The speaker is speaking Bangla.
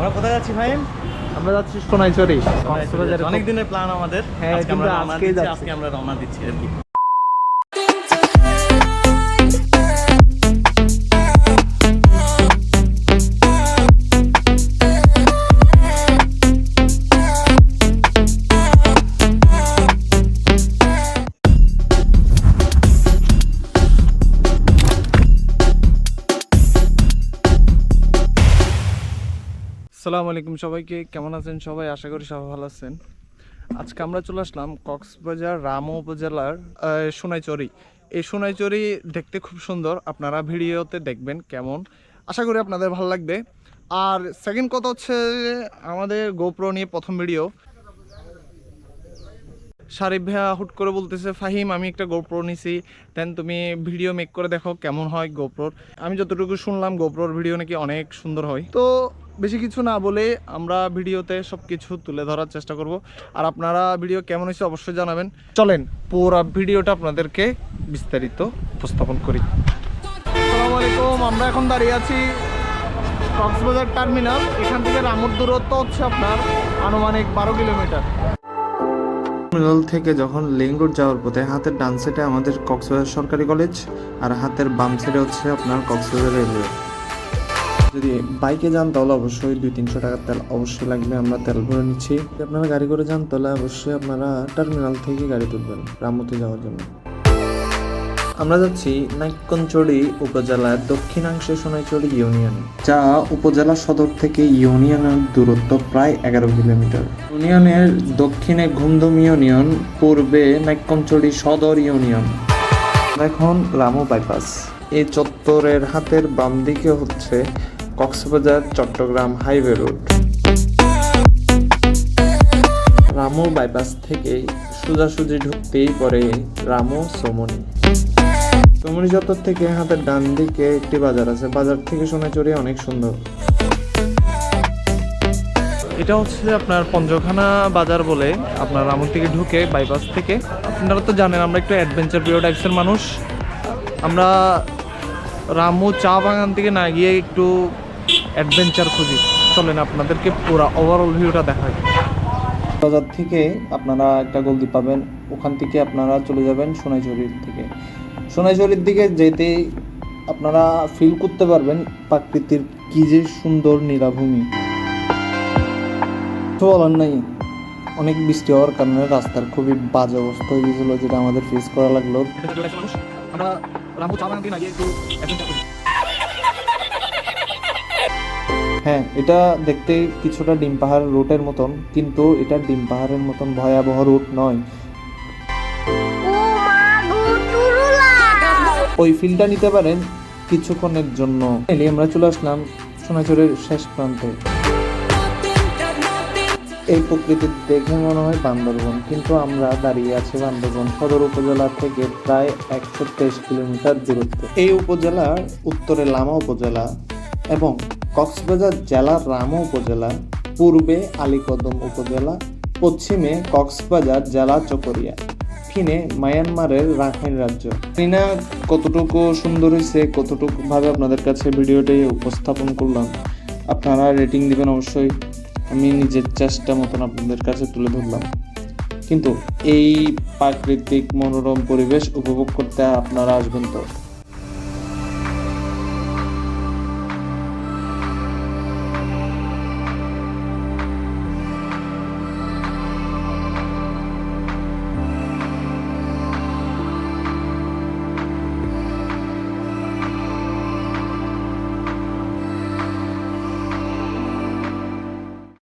আমরা কোথায় যাচ্ছি ভাই? আমরা যাচ্ছি সোনাইচরি অনেক দিনের প্ল্যান আমাদের। হ্যাঁ, আজকে আমরা রওনা দিচ্ছি, আজকে আমরা রওনা দিচ্ছি আর কি। আসসালামু আলাইকুম সবাইকে, কেমন আছেন সবাই? আশা করি সবাই ভালো আছেন। আজকে আমরা চলে আসলাম কক্সবাজার রামো উপজেলার সোনাইচরি। এই সোনাইচরি দেখতে খুব সুন্দর, আপনারা ভিডিওতে দেখবেন কেমন। আশা করি আপনাদের ভালো লাগবে। আর সেকেন্ড কথা হচ্ছে আমাদের গোপ্রো নিয়ে প্রথম ভিডিও। শারিফ ভাইয়া হুট করে বলতেছে, ফাহিম, আমি একটা গোপ্রো নিছি। দেন তুমি ভিডিও মেক করে দেখো কেমন হয় গোপ্রোর আমি যতটুকু শুনলাম গোপ্রোর ভিডিও নাকি অনেক সুন্দর হয়। তো বেশি কিছু না বলে আমরা ভিডিওতে সব কিছু তুলে ধরার চেষ্টা করব। আর আপনারা ভিডিও কেমন হয়েছে অবশ্যই জানাবেন। চলেন, পুরো ভিডিওটা আপনাদেরকে বিস্তারিত উপস্থাপন করি। আসসালামু আলাইকুম, আমরা এখন দাঁড়িয়ে আছি কক্সবাজার টার্মিনাল। এখান থেকে রামুর দূরত্ব হচ্ছে আপনার আনুমানিক বারো কিলোমিটার। টার্মিনাল থেকে যখন লিং রোড যাওয়ার পথে, হাতের ডান সাইডে আমাদের কক্সবাজার সরকারি কলেজ আর হাতের বাম সাইডে হচ্ছে আপনার কক্সবাজার রেলওয়ে যদি বাইকে যান, তাহলে অবশ্যই দুই তিনশো টাকার তেল অবশ্যই লাগবে। আমরা তেল ভরে নিচ্ছি। যদি আপনারা গাড়ি করে যান, তাহলে অবশ্যই আপনারা টার্মিনাল থেকে গাড়ি তুলবেন রামুতে যাওয়ার জন্য। আমরা যাচ্ছি নাইকনচড়ি উপজেলার দক্ষিণাংশে সোনাইচড়ি ইউনিয়ন, যা উপজেলা সদর থেকে ইউনিয়নের দূরত্ব প্রায় এগারো কিলোমিটার। ইউনিয়নের দক্ষিণে ঘুমদম ইউনিয়ন, পূর্বে নাইকনচড়ি সদর ইউনিয়ন। এখন রামু বাইপাস। এই চত্বরের হাতের বাম দিকে হচ্ছে Cox's Bazar, Chattogram highway road. Ramu bypass থেকে সোজাসুজি ঢুকতেই পরে রামু সোমনি। সোমনি চত্বর থেকে হাতের ডান দিকে একটি বাজার আছে। বাজার থেকে সোনাচুরি অনেক সুন্দর। এটা হচ্ছে আপনার পঞ্চখানা বাজার বলে আপনার রামুর থেকে ঢুকে বাইপাস থেকে। আপনারা তো জানেন, আমরা একটু অ্যাডভেঞ্চার প্রিয় টাইপসের মানুষ। আমরা রামু চা বাগান থেকে না গিয়ে একটু অ্যাডভেঞ্চার খুঁজি। চলেন আপনাদেরকে পুরো ওভারঅল ভিউটা দেখাই। বাজার থেকে আপনারা একটা গলদি পাবেন ওখান থেকে আপনারা চলে যাবেন সোনাইঝুরির থেকে সোনাইঝুরির দিকে যেতে আপনারা ফিল করতে পারবেন প্রাকৃতির কি যে সুন্দর নীলাভূমি। তো বলার নাই। অনেক বৃষ্টি হওয়ার কারণে রাস্তার খুবই বাজে অবস্থা হয়ে গেছিল যেটা আমাদের ফেস করা লাগল। আমরা রামু চা থেকে না একটু হ্যাঁ এটা দেখতে কিছুটা ডিম পাহাড় রুটের মতন, কিন্তু এটা ডিম পাহাড়ের মতন ভয়াবহ রুট নয়। ওই ফিলটা নিতে পারেন কিছুক্ষণের জন্য। আমরা চলে আসলাম সোনাচুরের শেষ প্রান্তে। এই প্রকৃতি দেখে মনে হয় বান্দরবন, কিন্তু আমরা দাঁড়িয়ে আছি বান্দরবন সদর উপজেলা থেকে প্রায় একশো তেইশ কিলোমিটার দূরত্বে। এই উপজেলার উত্তরে লামা উপজেলা এবং কক্সবাজার জেলার রামা উপজেলা, পূর্বে আলীকদম উপজেলা, পশ্চিমে কক্সবাজার জেলা চকরিয়া দক্ষিণে মায়ানমারের রাখাইন রাজ্য। জানি না কতটুকু সুন্দর হয়েছে কতটুকু ভাবে আপনাদের কাছে ভিডিওটি উপস্থাপন করলাম। আপনারা রেটিং দিবেন অবশ্যই। আমি নিজের চেষ্টা মতন আপনাদের কাছে তুলে ধরলাম। কিন্তু এই প্রাকৃতিক মনোরম পরিবেশ উপভোগ করতে আপনারা আসবেন তো?